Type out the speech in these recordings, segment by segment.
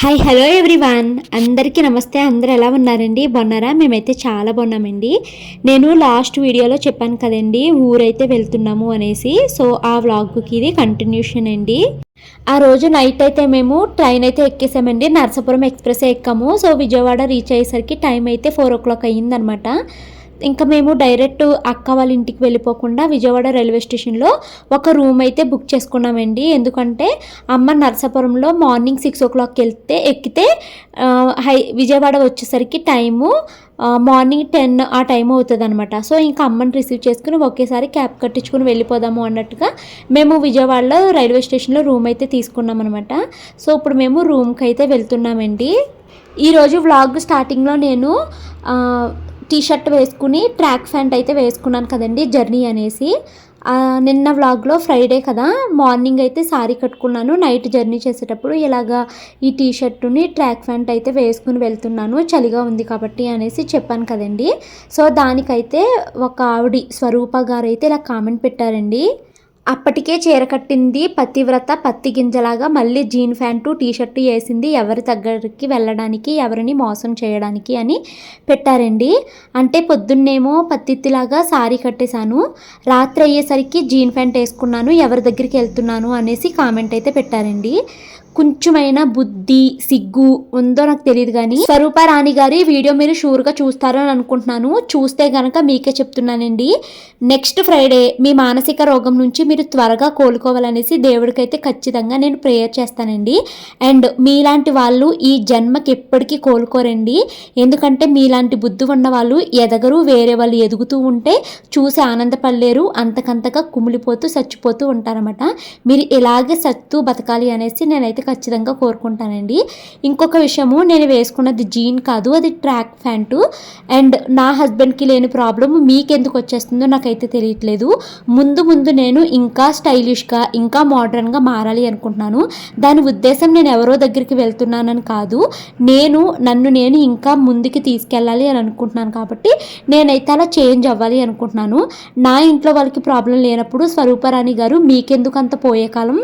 Hi hello everyone అందరికీ నమస్తే. అందరు ఎలా ఉన్నారండి? బాగున్నారా? మేమైతే చాలా బాగున్నామండి. నేను లాస్ట్ వీడియోలో చెప్పాను కదండి ఊరైతే వెళ్తున్నాము అనేసి. సో ఆ వ్లాగ్కి ఇది కంటిన్యూషన్ అండి. ఆ రోజు నైట్ అయితే మేము ట్రైన్ అయితే ఎక్కేసామండి. నరసాపురం ఎక్స్ప్రెస్ ఎక్కాము. సో విజయవాడ రీచ్ అయ్యేసరికి టైం అయితే ఫోర్ ఓ క్లాక్ అయ్యిందనమాట. ఇంకా మేము డైరెక్ట్ అక్క వాళ్ళ ఇంటికి వెళ్ళిపోకుండా విజయవాడ రైల్వే స్టేషన్లో ఒక రూమ్ అయితే బుక్ చేసుకున్నామండి. ఎందుకంటే అమ్మ నరసాపురంలో మార్నింగ్ సిక్స్ ఓ క్లాక్కి వెళ్తే ఎక్కితే హై విజయవాడ వచ్చేసరికి టైము మార్నింగ్ టెన్ ఆ టైం అవుతుంది అనమాట సో ఇంకా అమ్మని రిసీవ్ చేసుకుని ఒకేసారి క్యాబ్ కట్టించుకుని వెళ్ళిపోదాము అన్నట్టుగా మేము విజయవాడలో రైల్వే స్టేషన్లో రూమ్ అయితే తీసుకున్నాం అనమాట సో ఇప్పుడు మేము రూమ్కి అయితే వెళ్తున్నామండి. ఈరోజు వ్లాగ్ స్టార్టింగ్లో నేను టీ షర్ట్ వేసుకుని ట్రాక్ ప్యాంట్ అయితే వేసుకున్నాను కదండి జర్నీ అనేసి. నిన్న వ్లాగ్లో ఫ్రైడే కదా మార్నింగ్ అయితే సారీ కట్టుకున్నాను. నైట్ జర్నీ చేసేటప్పుడు ఇలాగా ఈ టీ షర్టుని ట్రాక్ ప్యాంట్ అయితే వేసుకుని వెళ్తున్నాను. చలిగా ఉంది కాబట్టి అనేసి చెప్పాను కదండి. సో దానికైతే ఒక ఆవిడ స్వరూప గారు అయితే ఇలా కామెంట్ పెట్టారండి. అప్పటికే చీర కట్టింది పతివ్రత పత్తి గింజలాగా మళ్ళీ జీన్ ప్యాంటు టీషర్టు వేసింది. ఎవరి దగ్గరికి వెళ్ళడానికి ఎవరిని మోసం చేయడానికి అని పెట్టారండి. అంటే పొద్దున్నేమో పత్తిత్తిలాగా సారీ కట్టేశాను. రాత్రి అయ్యేసరికి జీన్ ప్యాంట్ వేసుకున్నాను ఎవరి దగ్గరికి వెళ్తున్నాను అనేసి కామెంట్ అయితే పెట్టారండి. కొంచెమైనా బుద్ధి సిగ్గు ఉందో నాకు తెలియదు కానీ స్వరూప రాణి గారి వీడియో మీరు షూర్గా చూస్తారని అనుకుంటున్నాను. చూస్తే గనక మీకే చెప్తున్నానండి. నెక్స్ట్ ఫ్రైడే మీ మానసిక రోగం నుంచి మీరు త్వరగా కోలుకోవాలనేసి దేవుడికైతే ఖచ్చితంగా నేను ప్రేయర్ చేస్తానండి. అండ్ మీలాంటి వాళ్ళు ఈ జన్మకి ఎప్పటికీ కోలుకోరండి. ఎందుకంటే మీలాంటి బుద్ధి ఉన్న వాళ్ళు ఎదగరు వేరే వాళ్ళు ఎదుగుతూ ఉంటే చూసి ఆనందపడలేరు అంతకంతగా కుమిలిపోతూ చచ్చిపోతూ ఉంటారన్నమాట. మీరు ఇలాగే సత్తు బతకాలి అనేసి నేనైతే ఖచ్చితంగా కోరుకుంటానండి. ఇంకొక విషయము నేను వేసుకున్నది జీన్ కాదు అది ట్రాక్ ప్యాంటు. అండ్ నా హస్బెండ్కి లేని ప్రాబ్లం మీకెందుకు వచ్చేస్తుందో నాకైతే తెలియట్లేదు. ముందు ముందు నేను ఇంకా స్టైలిష్గా ఇంకా మోడర్న్గా మారాలి అనుకుంటున్నాను. దాని ఉద్దేశం నేను ఎవరో దగ్గరికి వెళ్తున్నానని కాదు. నేను నన్ను నేను ఇంకా ముందుకి తీసుకెళ్ళాలి అని అనుకుంటున్నాను కాబట్టి నేనైతే అలా చేంజ్ అవ్వాలి అనుకుంటున్నాను. నా ఇంట్లో వాళ్ళకి ప్రాబ్లం లేనప్పుడు స్వరూపరాణి గారు మీకెందుకు అంత పోయే కాలం?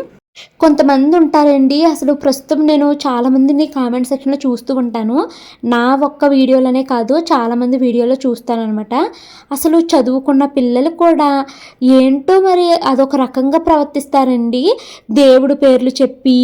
కొంతమంది ఉంటారండి అసలు ప్రస్తుతం నేను చాలామందిని కామెంట్ సెక్షన్లో చూస్తూ ఉంటాను. నా ఒక్క వీడియోలోనే కాదు చాలామంది వీడియోలో చూస్తానన్నమాట. అసలు చదువుకున్న పిల్లలు కూడా ఏంటో మరి అదొక రకంగా ప్రవర్తిస్తారండి. దేవుడు పేర్లు చెప్పి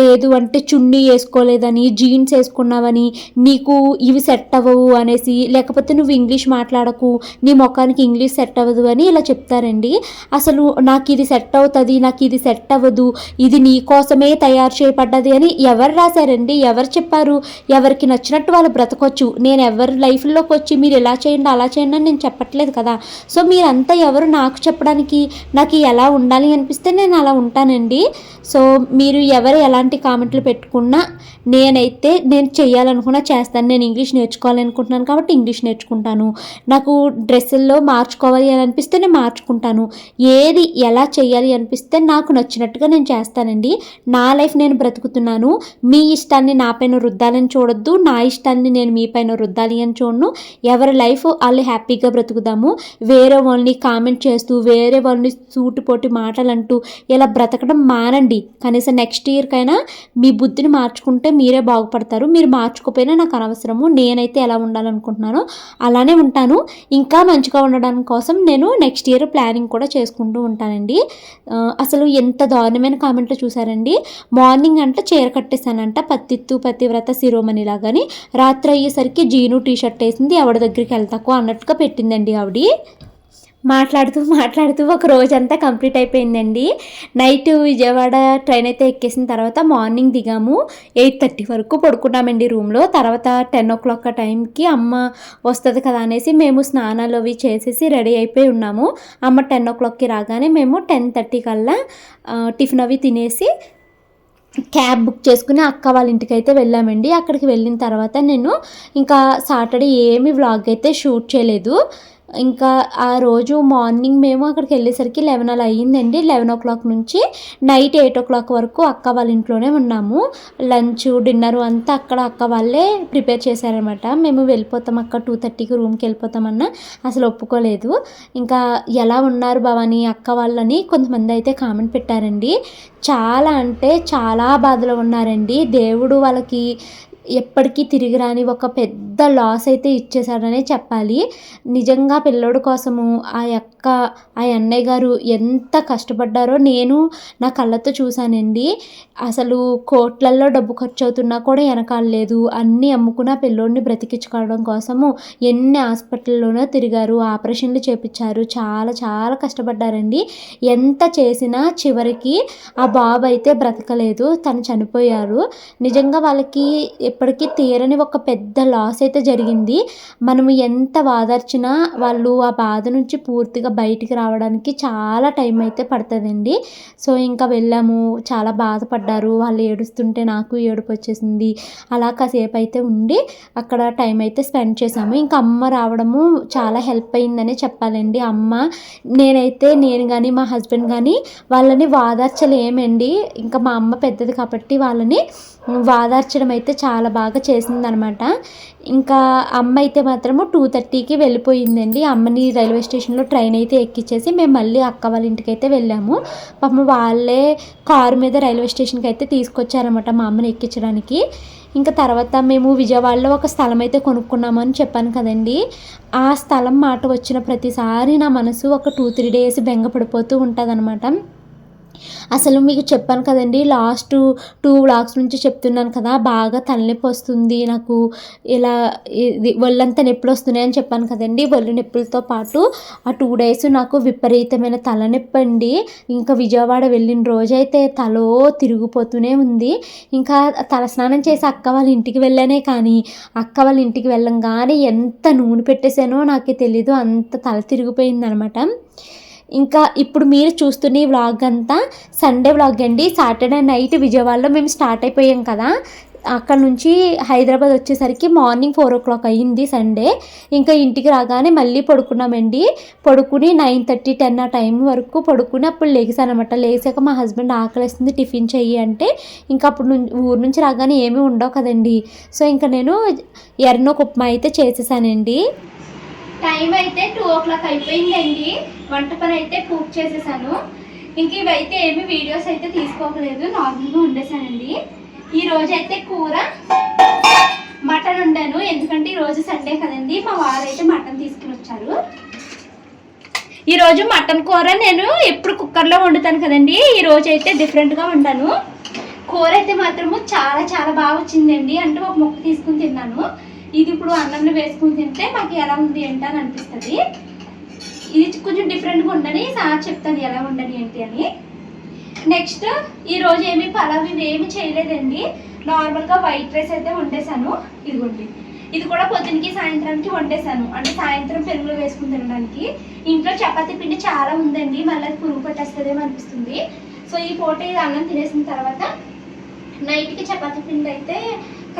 లేదు అంటే చున్నీ వేసుకోలేదని జీన్స్ వేసుకున్నావని నీకు ఇవి సెట్ అవ్వవు అనేసి లేకపోతే నువ్వు ఇంగ్లీష్ మాట్లాడకు నీ ముఖానికి ఇంగ్లీష్ సెట్ అవ్వదు అని ఇలా చెప్తారండి. అసలు నాకు ఇది సెట్ అవుతుంది నాకు ఇది సెట్ అవ్వదు ఇది నీ కోసమే తయారు చేయబడ్డది అని ఎవరు రాశారండి? ఎవరు చెప్పారు? ఎవరికి నచ్చినట్టు వాళ్ళు బ్రతకొచ్చు. నేను ఎవరి లైఫ్లోకి వచ్చి మీరు ఇలా చేయండి అలా చేయండి అని నేను చెప్పట్లేదు కదా. సో మీరంతా ఎవరు నాకు చెప్పడానికి? నాకు ఎలా ఉండాలి అనిపిస్తే నేను అలా ఉంటానండి. సో మీరు ఎవరు ఎలాంటి కామెంట్లు పెట్టుకున్నా నేనైతే నేను చేయాలనుకున్నా చేస్తాను. నేను ఇంగ్లీష్ నేర్చుకోవాలనుకుంటున్నాను కాబట్టి ఇంగ్లీష్ నేర్చుకుంటాను. నాకు డ్రెస్సుల్లో మార్చుకోవాలి అని అనిపిస్తే నేను మార్చుకుంటాను. ఏది ఎలా చేయాలి అనిపిస్తే నాకు నచ్చినట్టుగా నేను చేస్తానండి. నా లైఫ్ నేను బ్రతుకుతున్నాను. మీ ఇష్టాన్ని నా పైన రుద్దాలని చూడొద్దు. నా ఇష్టాన్ని నేను మీ పైన రుద్దాలి అని చూడను. ఎవరి లైఫ్ వాళ్ళు హ్యాపీగా బ్రతుకుదాము. వేరే వాళ్ళని కామెంట్ చేస్తూ వేరే వాళ్ళని సూటిపోటి మాటలు అంటూ ఇలా బ్రతకడం మానండి. కనీసం నెక్స్ట్ ఇయర్కైనా మీ బుద్ధిని మార్చుకుంటే మీరే బాగుపడతారు. మీరు మార్చుకోపోయినా నాకు అనవసరము. నేనైతే ఎలా ఉండాలనుకుంటున్నానో అలానే ఉంటాను. ఇంకా మంచిగా ఉండడానికి కోసం నేను నెక్స్ట్ ఇయర్ ప్లానింగ్ కూడా చేసుకుంటూ ఉంటానండి. అసలు ఎంత దారుణమైన కామెంట్లు చూసారండి మార్నింగ్ అంట చీర కట్టేశానంట. పత్తిత్తు పతివ్రత శిరోమణి లాగాని. రాత్రి అయ్యేసరికి జీను టీ షర్ట్ వేసింది. ఆవిడ దగ్గరికి వెళ్తాకు అన్నట్టుగా పెట్టిందండి ఆవిడ. మాట్లాడుతూ మాట్లాడుతూ ఒక రోజంతా కంప్లీట్ అయిపోయిందండి. నైట్ విజయవాడ ట్రైన్ అయితే ఎక్కేసిన తర్వాత మార్నింగ్ దిగాము. ఎయిట్ థర్టీ వరకు పడుకున్నామండి రూమ్లో. తర్వాత టెన్ ఓ క్లాక్ ఆ టైంకి అమ్మ వస్తుంది కదా అనేసి మేము స్నానాలు అవి చేసేసి రెడీ అయిపోయి ఉన్నాము. అమ్మ టెన్ ఓ క్లాక్కి రాగానే మేము టెన్ థర్టీ కల్లా టిఫిన్ అవి తినేసి క్యాబ్ బుక్ చేసుకుని అక్క వాళ్ళ ఇంటికి అయితే వెళ్ళామండి. అక్కడికి వెళ్ళిన తర్వాత నేను ఇంకా సాటర్డే ఏమి వ్లాగ్ అయితే షూట్ చేయలేదు. ఇంకా ఆ రోజు మార్నింగ్ మేము అక్కడికి వెళ్ళేసరికి లెవెన్ అలా అయ్యిందండి. లెవెన్ ఓ క్లాక్ నుంచి నైట్ ఎయిట్ ఓ క్లాక్ వరకు అక్క వాళ్ళ ఇంట్లోనే ఉన్నాము. లంచ్ డిన్నర్ అంతా అక్కడ అక్క వాళ్ళే ప్రిపేర్ చేశారనమాట మేము వెళ్ళిపోతాం అక్క టూ థర్టీకి రూమ్కి వెళ్ళిపోతామన్నా అసలు ఒప్పుకోలేదు. ఇంకా ఎలా ఉన్నారు భవాని అక్క వాళ్ళని కొంతమంది అయితే కామెంట్ పెట్టారండి. చాలా అంటే చాలా బాధలో ఉన్నారండి. దేవుడు వాళ్ళకి ఎప్పటికీ తిరిగి రాని ఒక పెద్ద లాస్ అయితే ఇచ్చేసాడనే చెప్పాలి. నిజంగా పిల్లోడు కోసము ఆ యొక్క ఆ అన్నయ్య గారు ఎంత కష్టపడ్డారో నేను నా కళ్ళతో చూశానండి. అసలు కోట్లల్లో డబ్బు ఖర్చు అవుతున్నా కూడా వెనకాలేదు అన్నీ అమ్ముకున్న పిల్లోడిని బ్రతికించుకోవడం కోసము ఎన్ని హాస్పిటల్లోనో తిరిగారు. ఆపరేషన్లు చేపించారు. చాలా చాలా కష్టపడ్డారండి. ఎంత చేసినా చివరికి ఆ బాబు అయితే బ్రతకలేదు. తను చనిపోయారు. నిజంగా వాళ్ళకి ఎప్పటికీ తీరని ఒక పెద్ద లాస్ అయితే జరిగింది. మనము ఎంత వాదార్చినా వాళ్ళు ఆ బాధ నుంచి పూర్తిగా బయటికి రావడానికి చాలా టైం అయితే పడుతుందండి. సో ఇంకా వెళ్ళాము. చాలా బాధపడ్డారు. వాళ్ళు ఏడుస్తుంటే నాకు ఏడుపు వచ్చేసింది. అలా కాసేపు అయితే ఉండి అక్కడ టైం అయితే స్పెండ్ చేసాము ఇంకా అమ్మ రావడము చాలా హెల్ప్ అయిందనే చెప్పాలండి. అమ్మ నేనైతే నేను కానీ మా హస్బెండ్ కానీ వాళ్ళని వాదార్చలేమండి. ఇంకా మా అమ్మ పెద్దది కాబట్టి వాళ్ళని వాదార్చడం అయితే చాలా చాలా బాగా చేసిందనమాట. ఇంకా అమ్మ అయితే మాత్రము టూ థర్టీకి వెళ్ళిపోయిందండి. అమ్మని రైల్వే స్టేషన్లో ట్రైన్ అయితే ఎక్కించేసి మేము మళ్ళీ అక్క వాళ్ళ ఇంటికి అయితే వెళ్ళాము. పాపం వాళ్ళే కారు మీద రైల్వే స్టేషన్కి అయితే తీసుకొచ్చారనమాట మా అమ్మని ఎక్కించడానికి. ఇంకా తర్వాత మేము విజయవాడలో ఒక స్థలం అయితే కొనుక్కున్నామని చెప్పాను కదండి. ఆ స్థలం మాట వచ్చిన ప్రతిసారి నా మనసు ఒక టూ త్రీ డేస్ బెంగ పడిపోతూ ఉంటుంది అసలు మీకు చెప్పాను కదండి లాస్ట్ టూ వ్లాగ్స్ నుంచి చెప్తున్నాను కదా బాగా తలనొప్పి వస్తుంది నాకు ఇలా ఇది ఒళ్ళంతా నొప్పులు వస్తున్నాయని చెప్పాను కదండి. ఒళ్ళు నొప్పులతో పాటు ఆ టూ డేస్ నాకు విపరీతమైన తలనొప్పి అండి. ఇంకా విజయవాడ వెళ్ళిన రోజైతే తలో తిరిగిపోతూనే ఉంది. ఇంకా తలస్నానం చేసి అక్క వాళ్ళ ఇంటికి వెళ్ళానే కానీ అక్క వాళ్ళ ఇంటికి వెళ్ళంగానే ఎంత నూనె పెట్టేశానో నాకే తెలీదు అంత తల తిరిగిపోయింది అనమాట ఇంకా ఇప్పుడు మీరు చూస్తున్న ఈ వ్లాగ్ అంతా సండే వ్లాగ్ అండి. సాటర్డే నైట్ విజయవాడలో మేము స్టార్ట్ అయిపోయాం కదా. అక్కడ నుంచి హైదరాబాద్ వచ్చేసరికి మార్నింగ్ ఫోర్ ఓ క్లాక్ అయ్యింది సండే ఇంకా ఇంటికి రాగానే మళ్ళీ పడుకున్నామండి. పడుకుని నైన్ థర్టీ టెన్ ఆ టైం వరకు పడుకుని అప్పుడు లేచాను అనమాట లేచాక మా హస్బెండ్ ఆకలిస్తుంది టిఫిన్ చెయ్యి అంటే ఇంకా అప్పుడు ఊరు నుంచి రాగానే ఏమీ ఉండవు కదండి. సో ఇంకా నేను ఎర్నో ఉప్మా అయితే చేసేసానండి. టైం అయితే టూ ఓ క్లాక్ అయిపోయిందండి. వంట పని అయితే పూర్తి చేసేసాను. ఇంక ఇవైతే ఏమి వీడియోస్ అయితే తీసుకోకలేదు. నార్మల్గా ఉండేసానండి. ఈరోజు అయితే కూర మటన్ వండాను. ఎందుకంటే ఈరోజు సండే కదండి. మా వారైతే మటన్ తీసుకుని వచ్చారు. ఈరోజు మటన్ కూర నేను ఎప్పుడు కుక్కర్లో వండుతాను కదండి. ఈరోజు అయితే డిఫరెంట్గా వండాను. కూర అయితే మాత్రము చాలా చాలా బాగా వచ్చిందండి. అంటే ఒక ముక్క తీసుకుని తిన్నాను. ఇది ఇప్పుడు అన్నంలో వేసుకుని తింటే మాకు ఎలా ఉంది ఏంటి అని అనిపిస్తుంది. ఇది కొంచెం డిఫరెంట్గా ఉండని సార్ చెప్తాను ఎలా ఉండని ఏంటి అని. నెక్స్ట్ ఈరోజు ఏమి పలావ్ ఇవి ఏమి చేయలేదండి. నార్మల్గా వైట్ రైస్ అయితే వండేసాను ఇదిగోండి. ఇది కూడా పొద్దునకి సాయంత్రానికి వండేసాను అంటే సాయంత్రం పెరుగులో వేసుకుని తినడానికి. ఇంట్లో చపాతీ పిండి చాలా ఉందండి. మళ్ళీ అది పురుగు పట్టేస్తుందేమో అనిపిస్తుంది. సో ఈ పూట ఇది అన్నం తినేసిన తర్వాత నైట్కి చపాతీ పిండి అయితే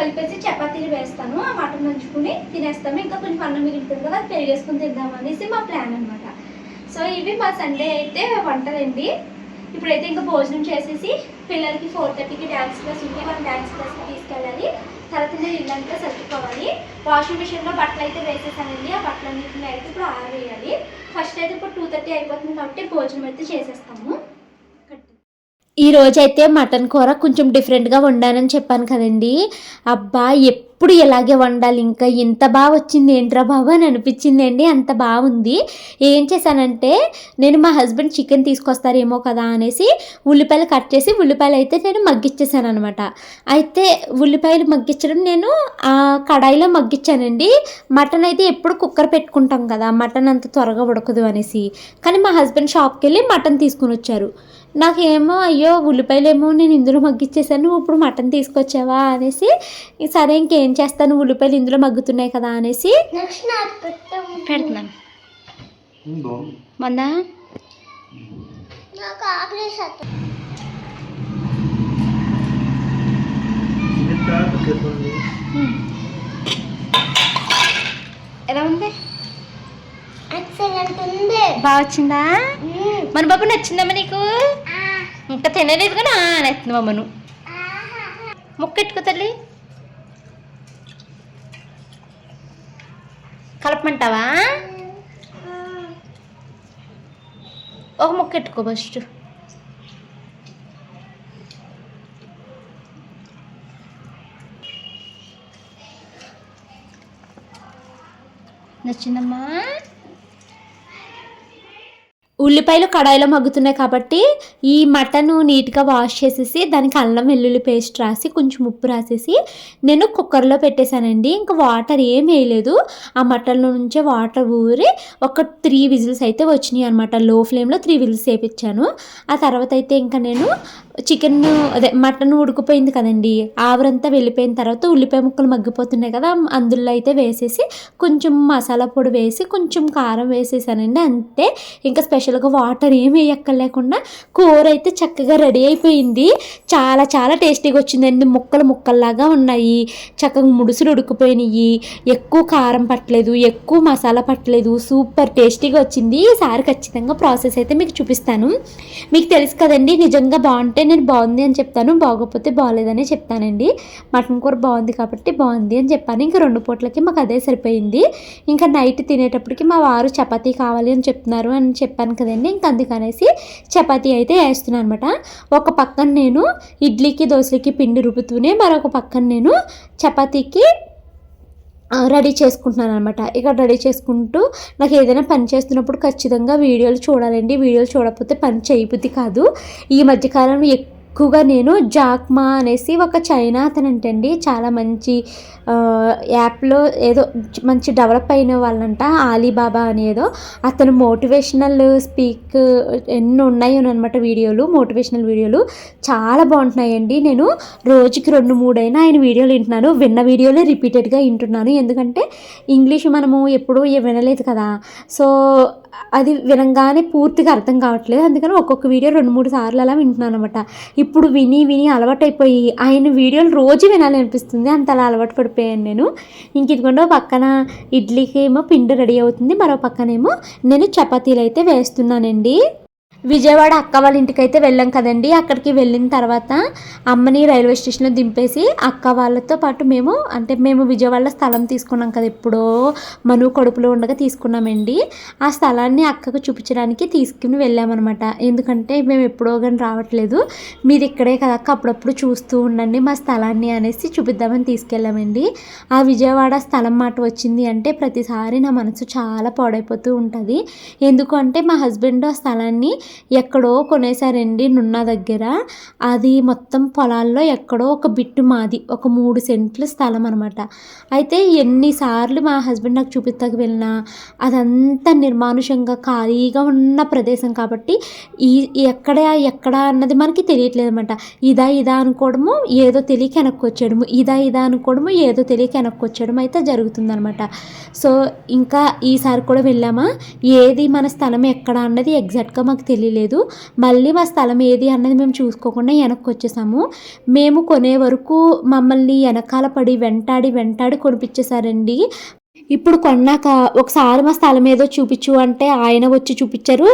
కలిపేసి చపాతీలు వేస్తాను ఆ మటన్ నంచుకుని తినేస్తాము. ఇంకా కొంచెం అన్నం మిగులుతుంది కదా అది పెరిగేసుకుని తిందాం అనేసి మా ప్లాన్ అనమాట సో ఇవి మా సండే అయితే వంటలండి. ఇప్పుడైతే ఇంకా భోజనం చేసేసి పిల్లలకి ఫోర్ థర్టీకి డ్యాన్స్ క్లాస్ ఉంది. మనం డ్యాన్స్ క్లాస్కి తీసుకెళ్ళాలి. తర్వాత నేను ఇల్లంతా సర్దుకోవాలి. వాషింగ్ మిషన్లో బట్టలు అయితే వేసేసానండి. ఆ బట్టలన్నింటిని అయితే ఇప్పుడు ఆరవేయాలి. ఫస్ట్ అయితే ఇప్పుడు టూ థర్టీ అయిపోతుంది కాబట్టి భోజనం అయితే చేసేస్తాము. ఈ రోజైతే మటన్ కూర కొంచెం డిఫరెంట్గా వండానని చెప్పాను కదండి. అబ్బా ఎప్పుడు ఇలాగే వండాలి? ఇంకా ఇంత బాగా వచ్చింది ఏంట్రా బాబు అని అనిపించిందండి. అండి అంత బాగుంది. ఏం చేశానంటే నేను మా హస్బెండ్ చికెన్ తీసుకొస్తారేమో కదా అనేసి ఉల్లిపాయలు కట్ చేసి ఉల్లిపాయలు అయితే నేను మగ్గిచ్చేసాను అనమాట అయితే ఉల్లిపాయలు మగ్గించడం నేను ఆ కడాయిలో మగ్గించానండి. మటన్ అయితే ఎప్పుడు కుక్కర్ పెట్టుకుంటాం కదా మటన్ అంత త్వరగా ఉడకదు అనేసి. కానీ మా హస్బెండ్ షాప్కి వెళ్ళి మటన్ తీసుకుని వచ్చారు. నాకేమో అయ్యో ఉల్లిపాయలేమో నేను ఇందులో మగ్గిచ్చేసాను ఇప్పుడు మటన్ తీసుకొచ్చావా? అనేసి సరే ఇంకేం చేస్తాను? ఉల్లిపాయలు ఇందులో మగ్గుతున్నాయి కదా అనేసి పెడుతున్నాను మందా? చెప్పండి ఎలా ఉంది? బాగా వచ్చిందా మన బాబు నచ్చిందమ్మా నీకు? ఇంకా తినలేదు కదా? నచ్చింది మమ్మను ముక్కెట్టుకో తల్లి. కలపమంటావా? ఒక ముక్కెట్టుకో ఫస్ట్. నచ్చిందమ్మా? ఉల్లిపాయలు కడాయిలో మగ్గుతున్నాయి కాబట్టి ఈ మటన్ నీట్గా వాష్ చేసేసి దానికి అల్లం వెల్లుల్లి పేస్ట్ రాసి కొంచెం ఉప్పు రాసేసి నేను కుక్కర్లో పెట్టేశానండి. ఇంకా వాటర్ ఏం వేయలేదు. ఆ మటన్లో నుంచే వాటర్ ఊరి ఒక త్రీ విజిల్స్ అయితే వచ్చినాయి అనమాట లో ఫ్లేమ్లో త్రీ విజిల్స్ వేపించాను. ఆ తర్వాత అయితే ఇంకా నేను చికెన్ అదే మటన్ ఉడికిపోయింది కదండి. ఆవిరంతా వెళ్ళిపోయిన తర్వాత ఉల్లిపాయ ముక్కలు మగ్గిపోతున్నాయి కదా అందులో అయితే వేసేసి కొంచెం మసాలా పొడి వేసి కొంచెం కారం వేసేసానండి. అంతే. ఇంకా స్పెషల్గా వాటర్ ఏం వేయక్కర్లేకుండా కూర అయితే చక్కగా రెడీ అయిపోయింది. చాలా చాలా టేస్టీగా వచ్చిందండి. ముక్కలు ముక్కల్లాగా ఉన్నాయి. చక్కగా ముడుసులు ఉడికిపోయినాయి. ఎక్కువ కారం పట్టలేదు. ఎక్కువ మసాలా పట్టలేదు. సూపర్ టేస్టీగా వచ్చింది. ఈసారి ఖచ్చితంగా ప్రాసెస్ అయితే మీకు చూపిస్తాను. మీకు తెలుసు కదండి నిజంగా బాగుంటే నేను బాగుంది అని చెప్తాను. బాగోకపోతే బాగోలేదని చెప్తానండి. మటన్ కూర బాగుంది కాబట్టి బాగుంది అని చెప్పాను. ఇంకా రెండు పూట్లకి మాకు అదే సరిపోయింది. ఇంకా నైట్ తినేటప్పటికి మా వారు చపాతీ కావాలి అని చెప్తున్నారు అని చెప్పాను కదండి ఇంకా అందుకనేసి చపాతీ అయితే వేస్తున్నాను అనమాట ఒక పక్కన నేను ఇడ్లీకి దోశలకి పిండి రుబ్బుతూనే మరొక పక్కన నేను చపాతీకి రెడీ చేసుకుంటున్నాను అనమాట ఇక్కడ రెడీ చేసుకుంటూ నాకు ఏదైనా పని చేస్తున్నప్పుడు ఖచ్చితంగా వీడియోలు చూడాలండి. వీడియోలు చూడకపోతే పని చేయబుద్ధి కాదు. ఈ మధ్యకాలంలో ఎక్కువగా నేను జాక్మా అనేసి ఒక చైనా అతను అంటండి చాలా మంచి యాప్లో ఏదో మంచి డెవలప్ అయిన వాళ్ళంట ఆలీబాబా అనేదో. ఏదో అతను మోటివేషనల్ స్పీక్ ఎన్ని ఉన్నాయి అనమాట వీడియోలు మోటివేషనల్ వీడియోలు. చాలా బాగుంటున్నాయండి. నేను రోజుకి రెండు మూడైనా ఆయన వీడియోలు వింటున్నాను. విన్న వీడియోలే రిపీటెడ్గా వింటున్నాను. ఎందుకంటే ఇంగ్లీష్ మనము ఎప్పుడూ వినలేదు కదా. సో అది వినంగానే పూర్తిగా అర్థం కావట్లేదు. అందుకని ఒక్కొక్క వీడియో రెండు మూడు సార్లు అలా వింటున్నాను అనమాట ఇప్పుడు విని విని అలవాటైపోయి ఆయన వీడియోలు రోజు వినాలి అనిపిస్తుంది అంత అలా అలవాటు పడిపోయాను నేను. ఇంక ఇదిగోండి పక్కన ఇడ్లీకి ఏమో పిండి రెడీ అవుతుంది. మరో పక్కనేమో నేను చపాతీలు అయితే వేస్తున్నానండి. విజయవాడ అక్క వాళ్ళ ఇంటికి అయితే వెళ్ళాం కదండి. అక్కడికి వెళ్ళిన తర్వాత అమ్మని రైల్వే స్టేషన్లో దింపేసి అక్క వాళ్ళతో పాటు మేము అంటే మేము విజయవాడలో స్థలం తీసుకున్నాం కదా ఎప్పుడో మను కడుపులో ఉండగా తీసుకున్నామండి. ఆ స్థలాన్ని అక్కకు చూపించడానికి తీసుకుని వెళ్ళామన్నమాట. ఎందుకంటే మేము ఎప్పుడో కానీ రావట్లేదు. మీరు ఇక్కడే కదా అప్పుడప్పుడు చూస్తూ ఉండండి మా స్థలాన్ని అనేసి చూపిద్దామని తీసుకెళ్ళామండి. ఆ విజయవాడ స్థలం మాట వచ్చింది అంటే ప్రతిసారి నా మనసు చాలా పాడైపోతూ ఉంటుంది. ఎందుకంటే మా హస్బెండ్ ఆ స్థలాన్ని ఎక్కడో కొనేసారండి నున్న దగ్గర. అది మొత్తం పొలాల్లో ఎక్కడో ఒక బిట్టు మాది ఒక మూడు సెంట్ల స్థలం అనమాట అయితే ఎన్నిసార్లు మా హస్బెండ్ నాకు చూపిస్తాకి వెళ్ళినా అదంతా నిర్మానుషంగా ఖాళీగా ఉన్న ప్రదేశం కాబట్టి ఈ ఎక్కడ ఎక్కడ అన్నది మనకి తెలియట్లేదు అనమాట ఇదా ఇదా అనుకోవడము ఏదో తెలియక వెనక్కి వచ్చేయడము ఇదా ఇదా అనుకోవడము ఏదో తెలియక వెనక్కి వచ్చేయడం అయితే జరుగుతుందనమాట సో ఇంకా ఈసారి కూడా వెళ్ళామా? ఏది మన స్థలం ఎక్కడ అన్నది ఎగ్జాక్ట్గా మాకు తెలియదు తెలియలేదు. మళ్ళీ మా స్థలం ఏది అన్నది మేము చూసుకోకుండా వెనక్కి వచ్చేసాము మేము కొనే వరకు మమ్మల్ని వెనకాల పడి వెంటాడి వెంటాడి కొనిపించేశారండి. ఇప్పుడు కొన్నాక ఒకసారి మా స్థలం ఏదో చూపించు అంటే ఆయన వచ్చి చూపించారు.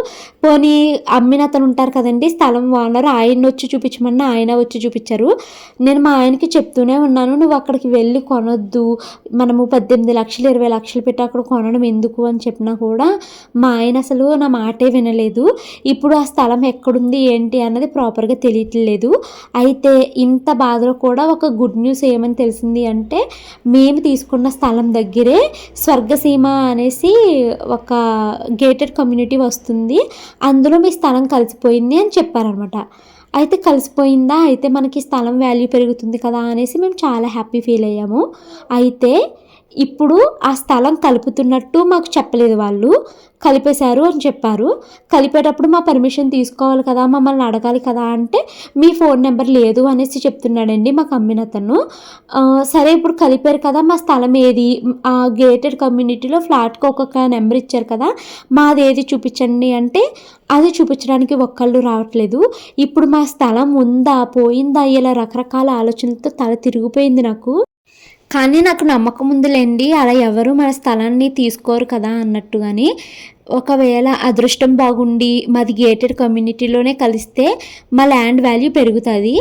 పోనీ అమ్మిన అతను ఉంటారు కదండి స్థలం ఓనర్ ఆయన వచ్చి చూపించమన్నా ఆయన వచ్చి చూపించారు. నేను మా ఆయనకి చెప్తూనే ఉన్నాను నువ్వు అక్కడికి వెళ్ళి కొనొద్దు. మనము పద్దెనిమిది లక్షలు ఇరవై లక్షలు పెట్టి అక్కడ కొనడం ఎందుకు? అని చెప్పినా కూడా మా ఆయన అసలు నా మాటే వినలేదు. ఇప్పుడు ఆ స్థలం ఎక్కడుంది ఏంటి అన్నది ప్రాపర్గా తెలియట్లేదు. అయితే ఇంత బాధలో కూడా ఒక గుడ్ న్యూస్ ఏమని తెలిసింది అంటే మేము తీసుకున్న స్థలం దగ్గరే స్వర్గసీమ అనేసి ఒక గేటెడ్ కమ్యూనిటీ వస్తుంది. అందులో మీ స్థలం కలిసిపోయింది అని చెప్పారనమాట అయితే కలిసిపోయిందా? అయితే మనకి స్థలం వాల్యూ పెరుగుతుంది కదా అనేసి మేము చాలా హ్యాపీ ఫీల్ అయ్యాము. అయితే ఇప్పుడు ఆ స్థలం కలుపుతున్నట్టు మాకు చెప్పలేదు వాళ్ళు. కలిపేశారు అని చెప్పారు. కలిపేటప్పుడు మా పర్మిషన్ తీసుకోవాలి కదా మమ్మల్ని అడగాలి కదా అంటే మీ ఫోన్ నెంబర్ లేదు అనేసి చెప్తున్నాడండి మాకు అమ్మిన అతను. సరే ఇప్పుడు కలిపారు కదా మా స్థలం ఏది? ఆ గేటెడ్ కమ్యూనిటీలో ఫ్లాట్కి ఒక్కొక్క నెంబర్ ఇచ్చారు కదా మాది ఏది చూపించండి అంటే అది చూపించడానికి ఒక్కళ్ళు రావట్లేదు. ఇప్పుడు మా స్థలం ఉందా పోయిందా ఇలా రకరకాల ఆలోచనలతో తల తిరిగిపోయింది నాకు. కానీ నాకు నమ్మకం ఉందిలేండి. అలా ఎవరు మన స్థలాన్ని తీసుకోరు కదా అన్నట్టుగాని ఒకవేళ అదృష్టం బాగుండి మాది గేటెడ్ కమ్యూనిటీలోనే కలిస్తే మా ల్యాండ్ వాల్యూ పెరుగుతుంది.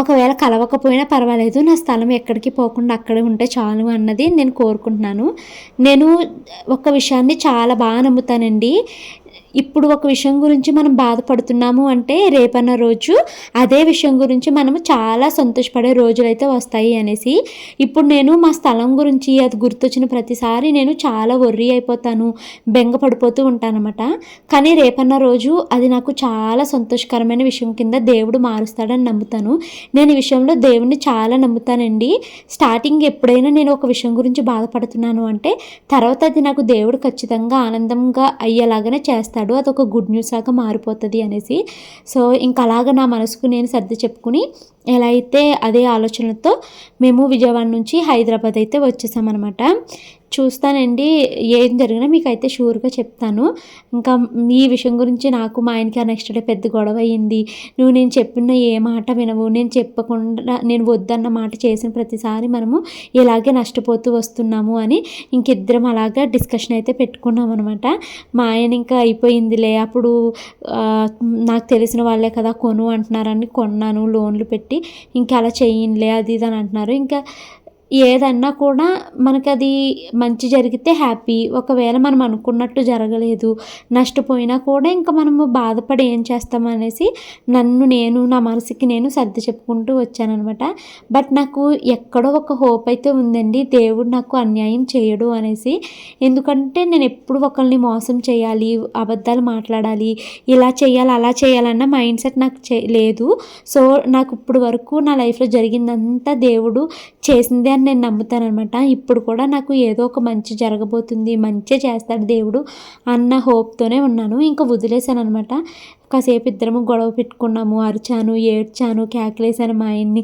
ఒకవేళ కలవకపోయినా పర్వాలేదు నా స్థలం ఎక్కడికి పోకుండా అక్కడే ఉంటే చాలు అన్నది నేను కోరుకుంటున్నాను. నేను ఒక విషయాన్ని చాలా బాగా నమ్ముతానండి. ఇప్పుడు ఒక విషయం గురించి మనం బాధపడుతున్నాము అంటే రేపన్న రోజు అదే విషయం గురించి మనము చాలా సంతోషపడే రోజులైతే వస్తాయి అనేసి. ఇప్పుడు నేను మా స్థలం గురించి అది గుర్తొచ్చిన ప్రతిసారి నేను చాలా వర్రీ అయిపోతాను బెంగ పడిపోతూ ఉంటానన్నమాట. కానీ రేపన్న రోజు అది నాకు చాలా సంతోషకరమైన విషయం కింద దేవుడు మారుస్తాడని నమ్ముతాను. నేను ఈ విషయంలో దేవుడిని చాలా నమ్ముతానండి. స్టార్టింగ్ ఎప్పుడైనా నేను ఒక విషయం గురించి బాధపడుతున్నాను అంటే తర్వాత అది నాకు దేవుడు ఖచ్చితంగా ఆనందంగా అయ్యేలాగానే చేస్తాడు. అదొక గుడ్ న్యూస్ లాగా మారిపోతుంది అనేసి. సో ఇంకా అలాగ నా మనసుకు నేను సర్ది చెప్పుకుని ఎలా అయితే అదే ఆలోచనలతో మేము విజయవాడ నుంచి హైదరాబాద్ అయితే వచ్చేసామన్నమాట. చూస్తానండి. ఏం జరిగినా మీకు అయితే షూర్గా చెప్తాను. ఇంకా ఈ విషయం గురించి నాకు మా ఆయనకి ఆ నెక్స్ట్ డే పెద్ద గొడవ అయ్యింది నువ్వు నేను చెప్పిన ఏ మాట వినవు. నేను చెప్పకుండా నేను వద్దన్న మాట చేసిన ప్రతిసారి మనము ఇలాగే నష్టపోతూ వస్తున్నాము అని ఇంకిద్దరం అలాగా డిస్కషన్ అయితే పెట్టుకున్నాం అనమాట మా ఆయన ఇంకా అయిపోయిందిలే. అప్పుడు నాకు తెలిసిన వాళ్ళే కదా కొను అంటున్నారని కొన్నాను. లోన్లు పెట్టి ఇంకా అలా చెయ్యనులే అది ఇది అని అంటున్నారు. ఇంకా ఏదన్నా కూడా మనకి అది మంచి జరిగితే హ్యాపీ. ఒకవేళ మనం అనుకున్నట్టు జరగలేదు నష్టపోయినా కూడా ఇంకా మనము బాధపడి ఏం చేస్తాం అనేసి నన్ను నేను నా మనసుకి నేను సర్ది చెప్పుకుంటూ వచ్చానమాట బట్ నాకు ఎక్కడో ఒక హోప్ అయితే ఉందండి దేవుడు నాకు అన్యాయం చేయడు అనేసి. ఎందుకంటే నేను ఎప్పుడు ఒకరిని మోసం చేయాలి అబద్ధాలు మాట్లాడాలి ఇలా చేయాలి అలా చేయాలన్న మైండ్ సెట్ నాకు చే లేదు. సో నాకు ఇప్పుడు వరకు నా లైఫ్లో జరిగిందంతా దేవుడు చేసిందే అని నేను నమ్ముతానమాట ఇప్పుడు కూడా నాకు ఏదో ఒక మంచి జరగబోతుంది మంచి చేస్తాడు దేవుడు అన్న హోప్తోనే ఉన్నాను. ఇంకా వదిలేశాను అనమాట కాసేపు ఇద్దరము గొడవ పెట్టుకున్నాము. అరిచాను ఏడ్చాను కేకలేసాను మా ఆయన్ని.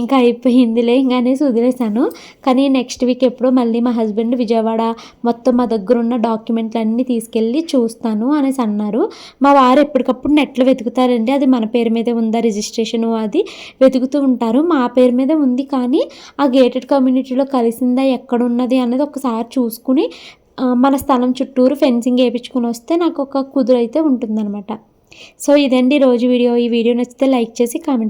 ఇంకా అయిపోయిందిలే ఇంకా అనేసి వదిలేశాను. కానీ నెక్స్ట్ వీక్ ఎప్పుడో మళ్ళీ మా హస్బెండ్ విజయవాడ మొత్తం మా దగ్గర ఉన్న డాక్యుమెంట్లు అన్నీ తీసుకెళ్ళి చూస్తాను అనేసి అన్నారు. మా వారు ఎప్పటికప్పుడు నెట్లో వెతుకుతారండి. అది మన పేరు మీదే ఉందా రిజిస్ట్రేషన్ అది వెతుకుతూ ఉంటారు. మా పేరు మీద ఉంది కానీ ఆ గేటెడ్ కమ్యూనిటీలో కలిసిందా ఎక్కడ ఉన్నది ఒకసారి చూసుకుని మన స్థలం చుట్టూరు ఫెన్సింగ్ వేయించుకుని వస్తే నాకు ఒక కుదురైతే ఉంటుందన్నమాట. సో ఇదండి రోజు వీడియో. ఈ వీడియో నచ్చితే లైక్ చేసి కామెంట్ చేయండి.